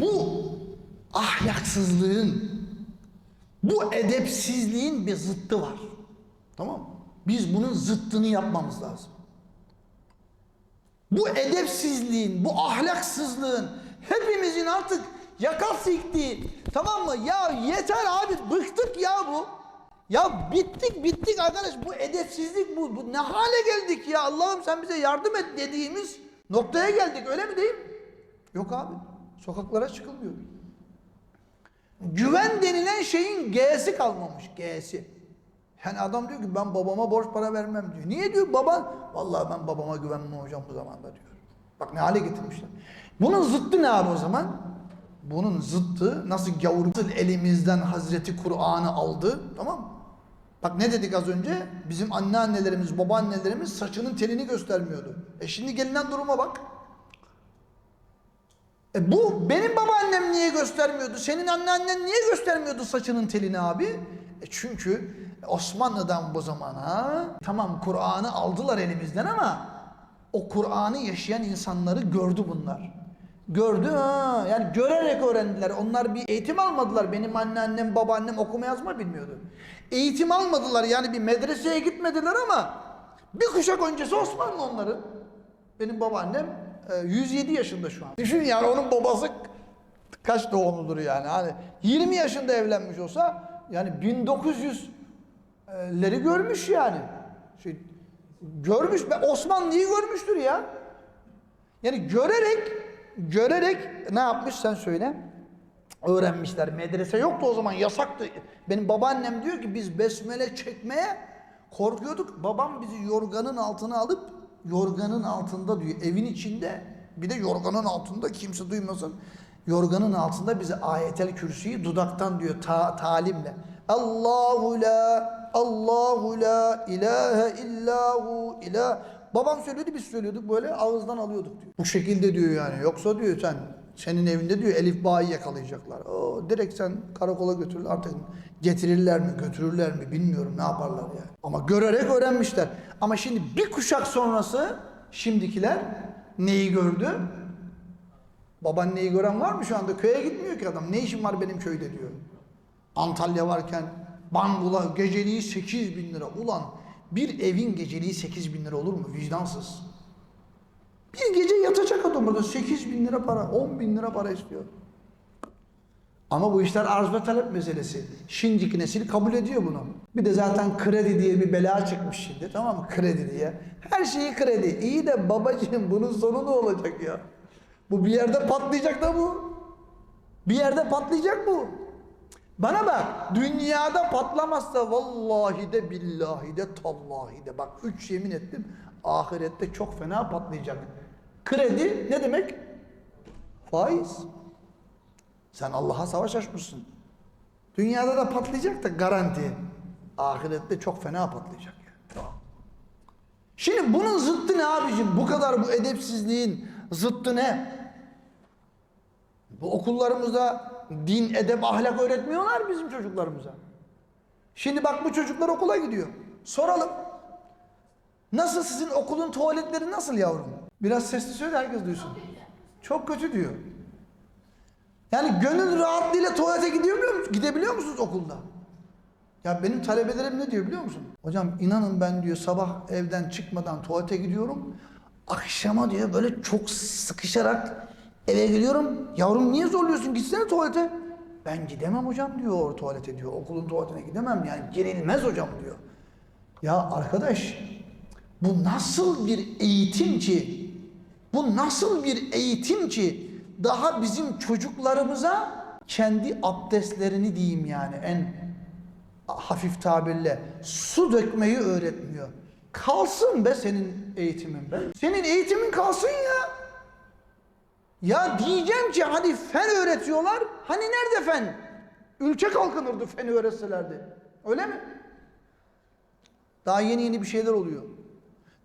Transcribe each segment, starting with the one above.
Bu ahlaksızlığın, bu edepsizliğin bir zıttı var. Tamam mı? Biz bunun zıttını yapmamız lazım. Bu edepsizliğin, bu ahlaksızlığın hepimizin artık yaka siktiği tamam mı? Ya yeter abi bıktık ya bu. Ya bittik bittik arkadaş bu edepsizlik bu, bu ne hale geldik ya Allah'ım sen bize yardım et dediğimiz noktaya geldik öyle mi değil? Yok abi sokaklara çıkılmıyor. Güven denilen şeyin G'si kalmamış G'si. Yani adam diyor ki ben babama borç para vermem diyor. Niye diyor baban? Vallahi ben babama güvenmem hocam bu zamanda diyor. Bak ne hale getirmişler. Bunun zıttı ne abi o zaman? Bunun zıttı nasıl gavur nasıl elimizden Hazreti Kur'an'ı aldı tamam mı? Bak ne dedik az önce? Bizim anneannelerimiz, babaannelerimiz saçının telini göstermiyordu. E şimdi gelinen duruma bak. E bu benim babaannem niye göstermiyordu? Senin anneannen niye göstermiyordu saçının telini abi? E çünkü Osmanlı'dan bu zamana tamam Kur'an'ı aldılar elimizden ama o Kur'an'ı yaşayan insanları gördü bunlar. Gördü ha yani görerek öğrendiler. Onlar bir eğitim almadılar. Benim anneannem babaannem okuma yazma bilmiyordu. Eğitim almadılar yani bir medreseye gitmediler ama bir kuşak öncesi Osmanlı onların. Benim babaannem 107 yaşında şu an. Düşün yani onun babası kaç doğumludur yani. Hani 20 yaşında evlenmiş olsa yani 1900'leri görmüş yani. Şey, görmüş ve Osmanlı'yı görmüştür ya. Yani görerek görerek ne yapmış sen söyle. Öğrenmişler. Medrese yoktu o zaman yasaktı. Benim babaannem diyor ki biz besmele çekmeye korkuyorduk. Babam bizi yorganın altına alıp yorganın altında diyor evin içinde bir de yorganın altında kimse duymasın. Yorganın altında bize ayetel kürsüyü dudaktan diyor ta, talimle. Allahu la Allahu la ilahe illahu ilah. Babam söylüyordu biz söylüyorduk böyle ağızdan alıyorduk diyor. Bu şekilde diyor yani. Yoksa diyor sen senin evinde diyor Elif Bağ'ı yakalayacaklar. O direkt sen karakola götürül artık getirirler mi götürürler mi bilmiyorum ne yaparlar yani. Ama görerek öğrenmişler. Ama şimdi bir kuşak sonrası şimdikiler neyi gördü? Babaanneyi gören var mı şu anda? Köye gitmiyor ki adam. Ne işim var benim köyde diyor. Antalya varken Bangula geceliği 8 bin lira. Ulan bir evin geceliği 8 bin lira olur mu? Vicdansız. Bir gece yatacak adam burada 8 bin lira para, 10 bin lira para istiyor. Ama bu işler arz ve talep meselesi. Şimdiki nesil kabul ediyor bunu. Bir de zaten kredi diye bir bela çıkmış şimdi tamam mı? Kredi diye. Her şeyi kredi. İyi de babacığım bunun sonu ne olacak ya? Bu bir yerde patlayacak da bu. Bir yerde patlayacak bu. Bana bak dünyada patlamazsa vallahi de billahi de tallahi de bak üç yemin ettim ahirette çok fena patlayacak. Kredi ne demek? Faiz. Sen Allah'a savaş açmışsın. Dünyada da patlayacak da garanti. Ahirette çok fena patlayacak yani. Şimdi bunun zıttı ne abicim? Bu kadar bu edepsizliğin zıttı ne? Bu okullarımızda din, edep, ahlak öğretmiyorlar bizim çocuklarımıza. Şimdi bak bu çocuklar okula gidiyor. Soralım. Nasıl sizin okulun tuvaletleri nasıl yavrum? Biraz sesli söyle herkes duysun. Çok kötü diyor. Yani gönül rahatlığıyla tuvalete gidiyor musunuz? Gidebiliyor musunuz okulda? Ya benim talebelerim ne diyor biliyor musun? Hocam inanın ben diyor sabah evden çıkmadan tuvalete gidiyorum. Akşama diyor böyle çok sıkışarak eve geliyorum. Yavrum niye zorluyorsun? Gitsene tuvalete. Ben gidemem hocam diyor tuvalete diyor. Okulun tuvaletine gidemem yani girilmez hocam diyor. Ya arkadaş bu nasıl bir eğitim ki? Bu nasıl bir eğitim ki? Daha bizim çocuklarımıza kendi abdestlerini diyeyim yani en hafif tabirle su dökmeyi öğretmiyor. Kalsın be senin eğitimin be. Senin eğitimin kalsın ya. Ya diyeceğim ki hadi fen öğretiyorlar. Hani nerede fen? Ülke kalkınırdı feni öğretselerdi. Öyle mi? Daha yeni yeni bir şeyler oluyor.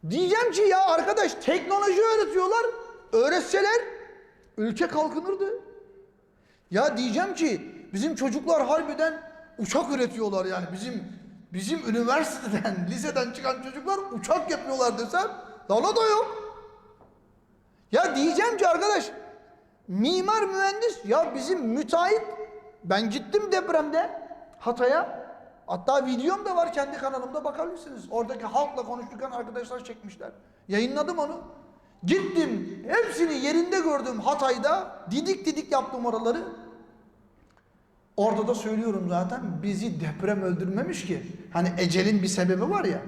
Diyeceğim ki ya arkadaş teknoloji öğretiyorlar. Öğretseler ülke kalkınırdı. Ya diyeceğim ki bizim çocuklar harbiden uçak üretiyorlar yani bizim bizim üniversiteden, liseden çıkan çocuklar uçak yapıyorlar desem dala da yok. Ya diyeceğim ki arkadaş Mimar mühendis ya bizim müteahhit ben gittim depremde Hatay'a. Hatta videom da var kendi kanalımda bakabilirsiniz. Oradaki halkla konuşurken arkadaşlar çekmişler. Yayınladım onu. Gittim hepsini yerinde gördüm Hatay'da. Didik didik yaptım oraları. Orada da söylüyorum zaten bizi deprem öldürmemiş ki. Hani ecelin bir sebebi var ya.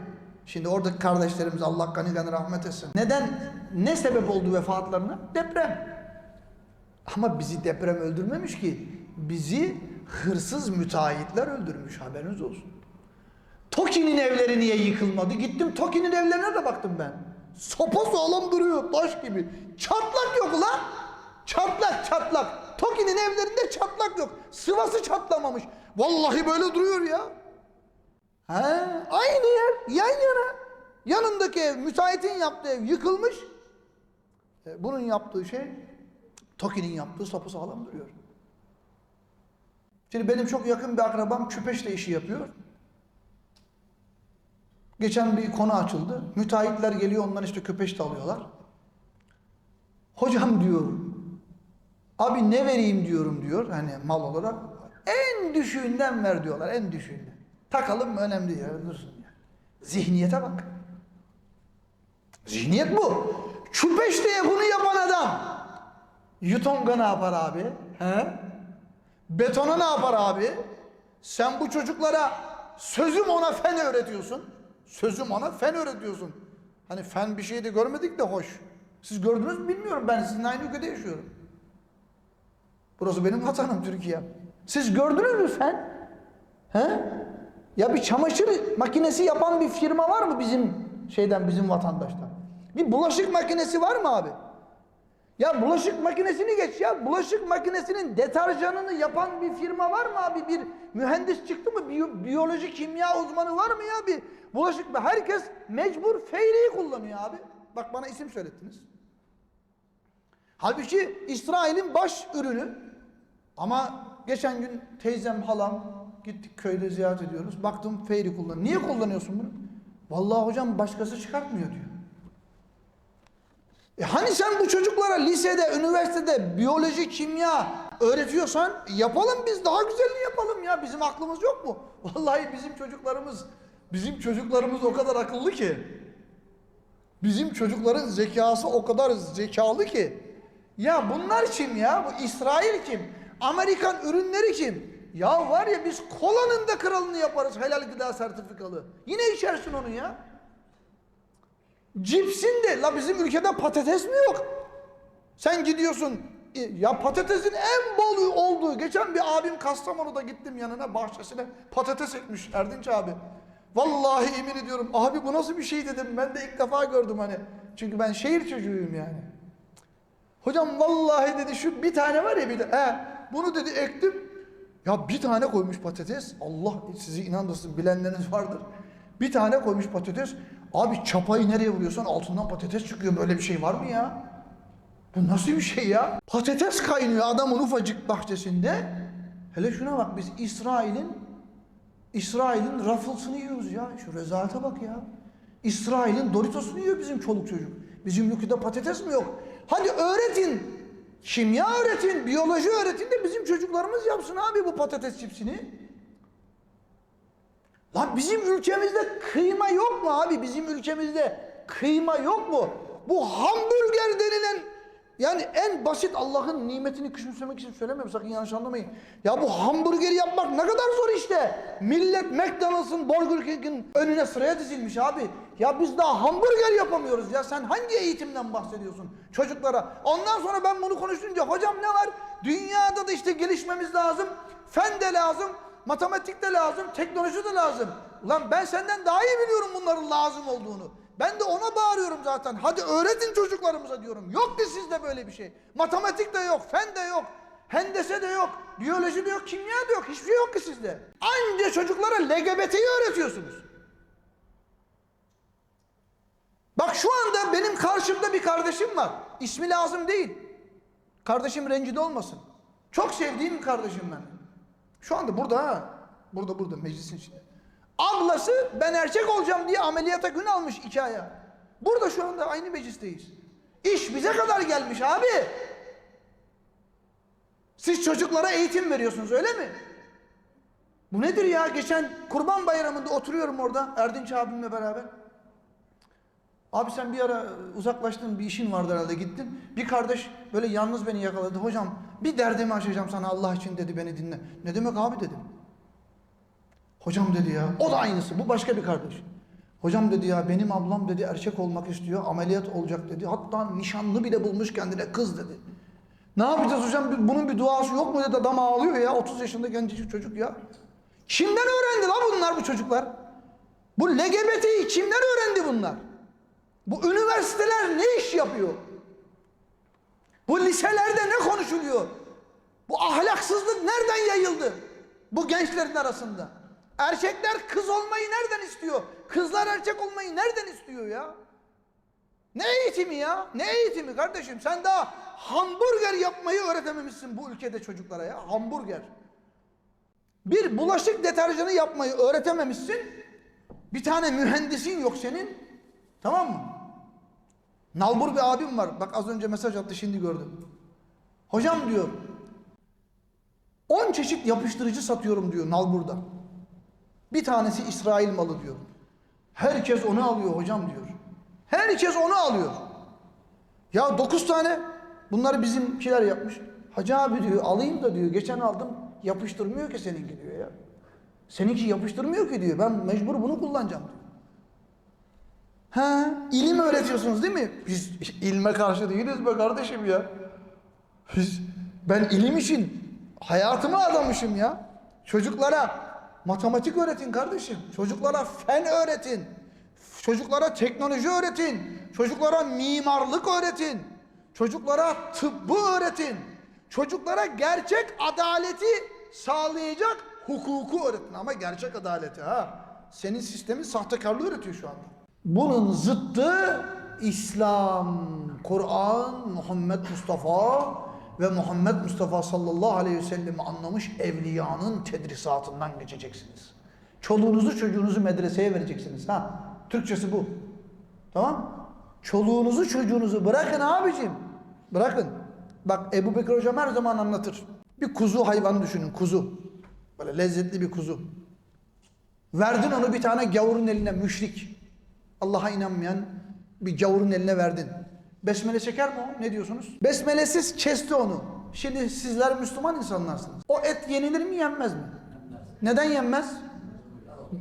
Şimdi oradaki kardeşlerimiz Allah gani rahmet etsin. Neden? Ne sebep oldu vefatlarına? Deprem. Ama bizi deprem öldürmemiş ki. Bizi hırsız müteahhitler öldürmüş haberiniz olsun. Toki'nin evleri niye yıkılmadı? Gittim Toki'nin evlerine de baktım ben. Sopa sağlam duruyor taş gibi. Çatlak yok lan. Çatlak çatlak. Toki'nin evlerinde çatlak yok. Sıvası çatlamamış. Vallahi böyle duruyor ya. He, aynı yer yan yana. Yanındaki ev müteahhitin yaptığı ev yıkılmış. E, bunun yaptığı şey Toki'nin yaptığı sopa sağlam duruyor. Şimdi benim çok yakın bir akrabam küpeşle işi yapıyor. Geçen bir konu açıldı. Müteahhitler geliyor ondan işte köpeş de alıyorlar. Hocam diyor. Abi ne vereyim diyorum diyor. Hani mal olarak. En düşüğünden ver diyorlar. En düşüğünden. Takalım mı önemli değil. Dursun ya. Zihniyete bak. Zihniyet bu. Küpeşteye bunu yapan adam. Yutonga ne yapar abi? He? Betona ne yapar abi? Sen bu çocuklara sözüm ona fen öğretiyorsun. Sözüm ona fen öğretiyorsun. Hani fen bir şey de görmedik de hoş. Siz gördünüz mü bilmiyorum ben sizinle aynı ülkede yaşıyorum. Burası benim vatanım Türkiye. Siz gördünüz mü fen? He? Ya bir çamaşır makinesi yapan bir firma var mı bizim şeyden bizim vatandaştan? Bir bulaşık makinesi var mı abi? Ya bulaşık makinesini geç ya. Bulaşık makinesinin deterjanını yapan bir firma var mı abi? Bir mühendis çıktı mı? Biyo- biyoloji, kimya uzmanı var mı ya? Bir bulaşık herkes mecbur feyliği kullanıyor abi. Bak bana isim söylettiniz. Halbuki İsrail'in baş ürünü. Ama geçen gün teyzem, halam gittik köyde ziyaret ediyoruz. Baktım feyri kullan. Niye kullanıyorsun bunu? Vallahi hocam başkası çıkartmıyor diyor. E hani sen bu çocuklara lisede, üniversitede biyoloji, kimya öğretiyorsan yapalım biz daha güzelini yapalım ya. Bizim aklımız yok mu? Vallahi bizim çocuklarımız bizim çocuklarımız o kadar akıllı ki. Bizim çocukların zekası o kadar zekalı ki. Ya bunlar kim ya? Bu İsrail kim? Amerikan ürünleri kim? Ya var ya biz kolanın da kralını yaparız helal gıda sertifikalı. Yine içersin onu ya. Cipsin de la bizim ülkede patates mi yok? Sen gidiyorsun e, ya patatesin en bol olduğu geçen bir abim Kastamonu'da gittim yanına bahçesine patates ekmiş Erdinç abi. Vallahi emin ediyorum abi bu nasıl bir şey dedim ben de ilk defa gördüm hani. Çünkü ben şehir çocuğuyum yani. Hocam vallahi dedi şu bir tane var ya bir de he, bunu dedi ektim. Ya bir tane koymuş patates. Allah sizi inandırsın bilenleriniz vardır. Bir tane koymuş patates. Abi çapayı nereye vuruyorsan altından patates çıkıyor. Böyle bir şey var mı ya? Bu nasıl bir şey ya? Patates kaynıyor adamın ufacık bahçesinde. Hele şuna bak biz İsrail'in İsrail'in Ruffles'ını yiyoruz ya. Şu rezalete bak ya. İsrail'in Doritos'unu yiyor bizim çoluk çocuk. Bizim ülkede patates mi yok? Hadi öğretin. Kimya öğretin, biyoloji öğretin de bizim çocuklarımız yapsın abi bu patates çipsini. Lan bizim ülkemizde kıyma yok mu abi? Bizim ülkemizde kıyma yok mu? Bu hamburger denilen yani en basit Allah'ın nimetini küçümsemek için söylemiyorum sakın yanlış anlamayın. Ya bu hamburgeri yapmak ne kadar zor işte. Millet McDonald's'ın Burger King'in önüne sıraya dizilmiş abi. Ya biz daha hamburger yapamıyoruz ya. Sen hangi eğitimden bahsediyorsun çocuklara? Ondan sonra ben bunu konuşunca hocam ne var? Dünyada da işte gelişmemiz lazım. Fen de lazım. Matematik de lazım, teknoloji de lazım. Ulan ben senden daha iyi biliyorum bunların lazım olduğunu. Ben de ona bağırıyorum zaten. Hadi öğretin çocuklarımıza diyorum. Yok ki sizde böyle bir şey. Matematik de yok, fen de yok, hendese de yok, biyoloji de yok, kimya da yok. Hiçbir şey yok ki sizde. Anca çocuklara LGBT'yi öğretiyorsunuz. Bak şu anda benim karşımda bir kardeşim var. İsmi lazım değil. Kardeşim rencide olmasın. Çok sevdiğim kardeşim ben. Şu anda burada ha. Burada burada meclisin içinde. Ablası ben erkek olacağım diye ameliyata gün almış iki aya. Burada şu anda aynı meclisteyiz. İş bize kadar gelmiş abi. Siz çocuklara eğitim veriyorsunuz öyle mi? Bu nedir ya? Geçen kurban bayramında oturuyorum orada Erdinç abimle beraber. Abi sen bir ara uzaklaştın bir işin vardı herhalde gittin. Bir kardeş böyle yalnız beni yakaladı. Hocam bir derdimi açacağım sana Allah için dedi beni dinle. Ne demek abi dedim. Hocam dedi ya. O da aynısı. Bu başka bir kardeş. Hocam dedi ya benim ablam dedi erkek olmak istiyor. Ameliyat olacak dedi. Hatta nişanlı bile bulmuş kendine kız dedi. Ne yapacağız hocam? Bunun bir duası yok mu dedi. Adam ağlıyor ya. 30 yaşında gencecik çocuk ya. Kimden öğrendi lan bunlar bu çocuklar? Bu LGBT'yi kimden öğrendi bunlar? Bu üniversiteler ne iş yapıyor? Bu liselerde ne konuşuluyor? Bu ahlaksızlık nereden yayıldı? Bu gençlerin arasında. Erkekler kız olmayı nereden istiyor? Kızlar erkek olmayı nereden istiyor ya? Ne eğitimi ya? Ne eğitimi kardeşim? Sen daha hamburger yapmayı öğretememişsin bu ülkede çocuklara ya. Hamburger. Bir bulaşık deterjanı yapmayı öğretememişsin. Bir tane mühendisin yok senin. Tamam mı? Nalbur bir abim var. Bak az önce mesaj attı şimdi gördüm. Hocam diyor 10 çeşit yapıştırıcı satıyorum diyor Nalbur'da. Bir tanesi İsrail malı diyor. Herkes onu alıyor hocam diyor. Herkes onu alıyor. Ya 9 tane bunları bizimkiler yapmış. Hacı abi diyor alayım da diyor geçen aldım yapıştırmıyor ki seninki diyor ya. Seninki yapıştırmıyor ki diyor. Ben mecbur bunu kullanacağım diyor. Ha, ilim öğretiyorsunuz değil mi? Biz ilme karşı değiliz be kardeşim ya. Biz, ben ilim için hayatımı adamışım ya. Çocuklara matematik öğretin kardeşim. Çocuklara fen öğretin. Çocuklara teknoloji öğretin. Çocuklara mimarlık öğretin. Çocuklara tıbbı öğretin. Çocuklara gerçek adaleti sağlayacak hukuku öğretin. Ama gerçek adaleti ha. Senin sistemin sahtekarlığı öğretiyor şu anda. Bunun zıttı İslam, Kur'an, Muhammed Mustafa ve Muhammed Mustafa sallallahu aleyhi ve sellem'i anlamış evliyanın tedrisatından geçeceksiniz. Çoluğunuzu çocuğunuzu medreseye vereceksiniz ha. Türkçesi bu. Tamam? Çoluğunuzu çocuğunuzu bırakın abicim. Bırakın. Bak Ebu Bekir hocam her zaman anlatır. Bir kuzu hayvanı düşünün kuzu. Böyle lezzetli bir kuzu. Verdin onu bir tane gavurun eline müşrik. Allah'a inanmayan bir gavurun eline verdin. Besmele çeker mi o? Ne diyorsunuz? Besmelesiz kesti onu. Şimdi sizler Müslüman insanlarsınız. O et yenilir mi yenmez mi? Neden yenmez?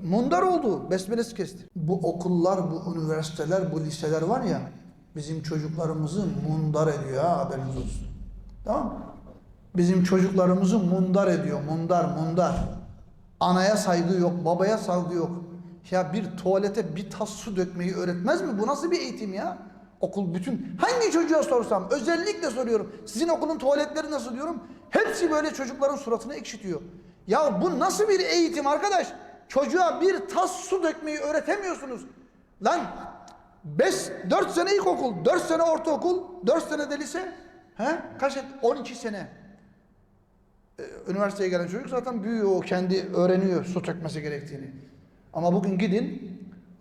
Mundar oldu. Besmelesiz kesti. Bu okullar, bu üniversiteler, bu liseler var ya bizim çocuklarımızı mundar ediyor ha haberiniz olsun. Tamam? Bizim çocuklarımızı mundar ediyor. Mundar, mundar. Anaya saygı yok, babaya saygı yok. Ya bir tuvalete bir tas su dökmeyi öğretmez mi? Bu nasıl bir eğitim ya? Okul bütün hangi çocuğa sorsam özellikle soruyorum. Sizin okulun tuvaletleri nasıl diyorum? Hepsi böyle çocukların suratını ekşitiyor. Ya bu nasıl bir eğitim arkadaş? Çocuğa bir tas su dökmeyi öğretemiyorsunuz. Lan 5 4 sene ilkokul, 4 sene ortaokul, 4 sene de lise. He? Kaç et? 12 sene. Ee, üniversiteye gelen çocuk zaten büyüyor, o kendi öğreniyor su dökmesi gerektiğini. Ama bugün gidin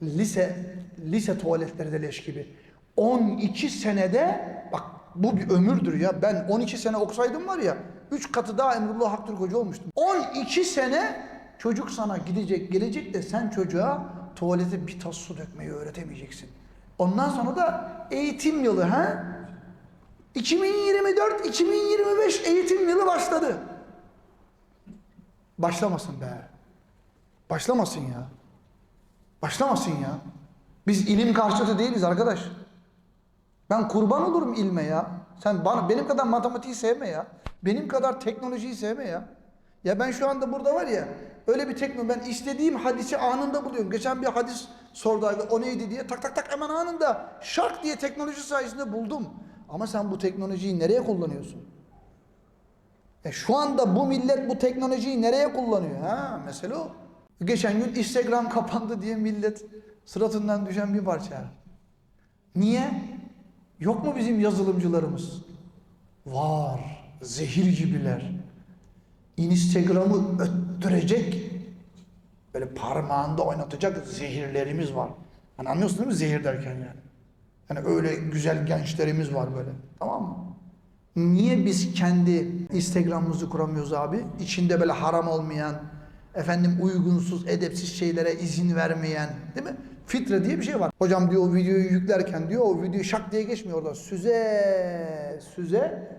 lise lise tuvaletleri de leş gibi. 12 senede bak bu bir ömürdür ya. Ben 12 sene okusaydım var ya 3 katı daha Emrullah Haktürk Hoca olmuştum. 12 sene çocuk sana gidecek gelecek de sen çocuğa tuvalete bir tas su dökmeyi öğretemeyeceksin. Ondan sonra da eğitim yılı ha? 2024-2025 eğitim yılı başladı. Başlamasın be. Başlamasın ya. Başlamasın ya. Biz ilim karşıtı değiliz arkadaş. Ben kurban olurum ilme ya. Sen bana benim kadar matematiği sevme ya. Benim kadar teknolojiyi sevme ya. Ya ben şu anda burada var ya öyle bir teknoloji ben istediğim hadisi anında buluyorum. Geçen bir hadis sordu o neydi diye tak tak tak hemen anında şak diye teknoloji sayesinde buldum. Ama sen bu teknolojiyi nereye kullanıyorsun? E şu anda bu millet bu teknolojiyi nereye kullanıyor? Ha mesele o. Geçen gün Instagram kapandı diye millet suratından düşen bir parça. Niye? Yok mu bizim yazılımcılarımız? Var. Zehir gibiler. Instagram'ı öttürecek böyle parmağında oynatacak zehirlerimiz var. Hani anlıyorsun değil mi zehir derken yani? Hani öyle güzel gençlerimiz var böyle. Tamam mı? Niye biz kendi Instagram'ımızı kuramıyoruz abi? İçinde böyle haram olmayan, efendim uygunsuz, edepsiz şeylere izin vermeyen, değil mi? Filtre diye bir şey var. Hocam diyor o videoyu yüklerken diyor o video şak diye geçmiyor orada. Süze, süze,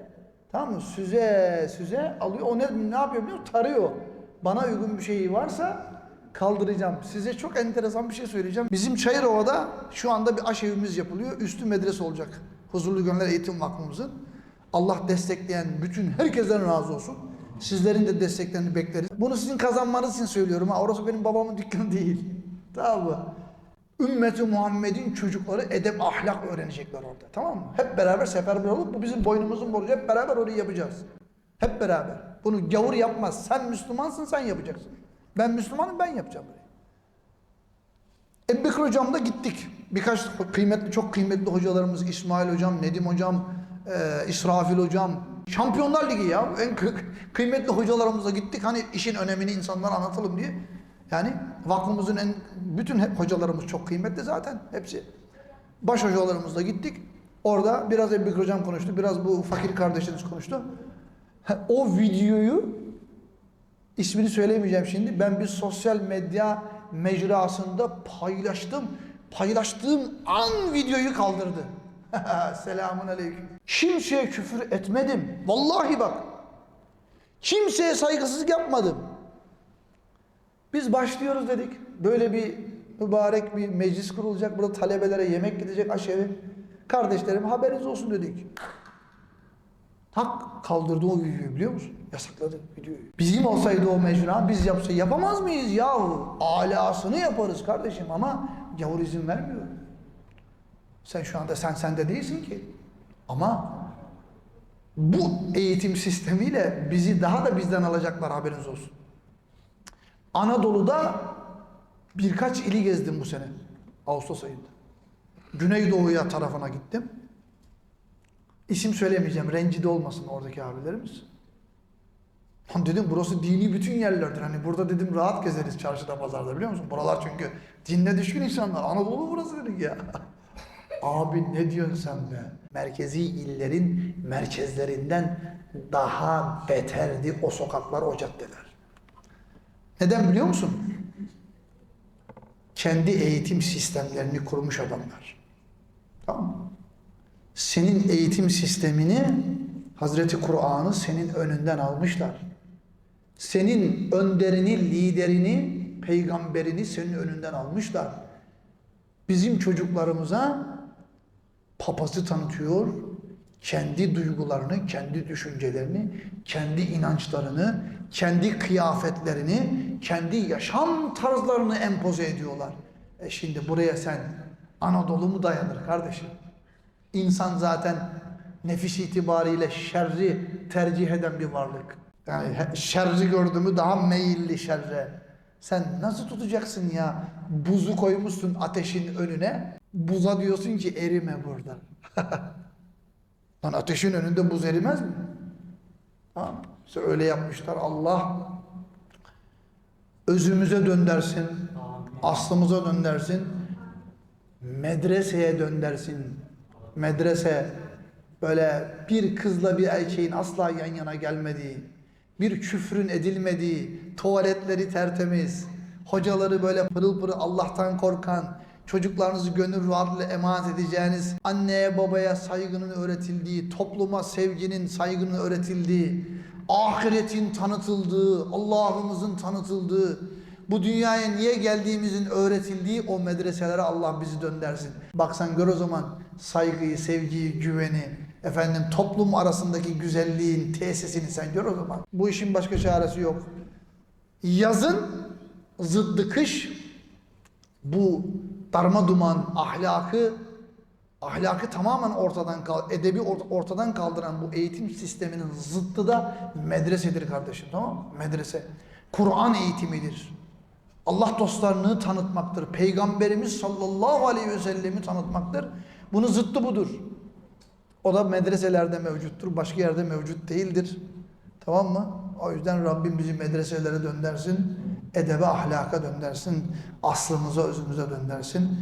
tamam mı? Süze, süze alıyor. O ne, ne yapıyor biliyor musun? Tarıyor. Bana uygun bir şey varsa kaldıracağım. Size çok enteresan bir şey söyleyeceğim. Bizim Çayırova'da şu anda bir aşevimiz yapılıyor. Üstü medrese olacak. Huzurlu Gönüller Eğitim Vakfımızın. Allah destekleyen bütün herkesten razı olsun. Sizlerin de desteklerini bekleriz. Bunu sizin kazanmanız için söylüyorum. Ha. Orası benim babamın dükkanı değil. Tamam mı? Ümmeti Muhammed'in çocukları edep ahlak öğrenecekler orada. Tamam mı? Hep beraber seferber olup bu bizim boynumuzun borcu. Hep beraber orayı yapacağız. Hep beraber. Bunu gavur yapmaz. Sen Müslümansın sen yapacaksın. Ben Müslümanım ben yapacağım burayı. Ebu Bekir hocamla gittik. Birkaç kıymetli, çok kıymetli hocalarımız İsmail hocam, Nedim hocam, e, İsrafil hocam. Şampiyonlar Ligi ya. En kı- kıymetli hocalarımızla gittik. Hani işin önemini insanlara anlatalım diye. Yani vakfımızın en bütün hep hocalarımız çok kıymetli zaten hepsi. Baş hocalarımızla gittik. Orada biraz Ebu Bekir hocam konuştu. Biraz bu fakir kardeşiniz konuştu. O videoyu İsmini söylemeyeceğim şimdi. Ben bir sosyal medya mecrasında paylaştım. Paylaştığım an videoyu kaldırdı. Selamun aleyküm. Kimseye küfür etmedim. Vallahi bak. Kimseye saygısızlık yapmadım. Biz başlıyoruz dedik. Böyle bir mübarek bir meclis kurulacak. Burada talebelere yemek gidecek aşevi. Kardeşlerim haberiniz olsun dedik. Tak kaldırdı o videoyu biliyor musun? Yasakladı videoyu. Bizim olsaydı o mecra biz yapsa yapamaz mıyız yahu? Alasını yaparız kardeşim ama gavur izin vermiyor. Sen şu anda sen sende değilsin ki. Ama bu eğitim sistemiyle bizi daha da bizden alacaklar haberiniz olsun. Anadolu'da birkaç ili gezdim bu sene. Ağustos ayında. Güneydoğu'ya tarafına gittim. İsim söylemeyeceğim, rencide olmasın oradaki abilerimiz. Lan dedim burası dini bütün yerlerdir. Hani burada dedim rahat gezeriz çarşıda pazarda biliyor musun? Buralar çünkü dinle düşkün insanlar. Anadolu burası dedik ya. Abi ne diyorsun sen be? Merkezi illerin merkezlerinden daha beterdi o sokaklar, o caddeler. Neden biliyor musun? Kendi eğitim sistemlerini kurmuş adamlar. Tamam mı? Senin eğitim sistemini Hazreti Kur'an'ı senin önünden almışlar. Senin önderini, liderini, peygamberini senin önünden almışlar. Bizim çocuklarımıza papazı tanıtıyor, kendi duygularını, kendi düşüncelerini, kendi inançlarını, kendi kıyafetlerini, kendi yaşam tarzlarını empoze ediyorlar. E şimdi buraya sen Anadolu mu dayanır kardeşim? İnsan zaten nefis itibariyle şerri tercih eden bir varlık. Yani şerri gördü mü daha meyilli şerre. Sen nasıl tutacaksın ya? Buzu koymuşsun ateşin önüne. Buza diyorsun ki erime burada. Lan ateşin önünde buz erimez mi? Ha? İşte öyle yapmışlar. Allah özümüze döndersin. Aslımıza döndersin. Medreseye döndersin. Medrese böyle bir kızla bir erkeğin asla yan yana gelmediği, bir küfrün edilmediği, tuvaletleri tertemiz, hocaları böyle pırıl pırıl Allah'tan korkan, çocuklarınızı gönül rahatlığıyla emanet edeceğiniz, anneye babaya saygının öğretildiği, topluma sevginin, saygının öğretildiği, ahiretin tanıtıldığı, Allah'ımızın tanıtıldığı, bu dünyaya niye geldiğimizin öğretildiği o medreselere Allah bizi döndersin. Baksan gör o zaman saygıyı, sevgiyi, güveni, efendim toplum arasındaki güzelliğin tesisini sen gör o zaman. Bu işin başka çaresi yok. Yazın zıddı kış bu darma duman ahlakı ahlakı tamamen ortadan kal edebi or- ortadan kaldıran bu eğitim sisteminin zıttı da medresedir kardeşim tamam mı? Medrese. Kur'an eğitimidir. Allah dostlarını tanıtmaktır. Peygamberimiz sallallahu aleyhi ve sellemi tanıtmaktır. Bunun zıttı budur. O da medreselerde mevcuttur. Başka yerde mevcut değildir. Tamam mı? O yüzden Rabbim bizi medreselere döndersin. Edebe, ahlaka döndersin. Aslımıza, özümüze döndersin.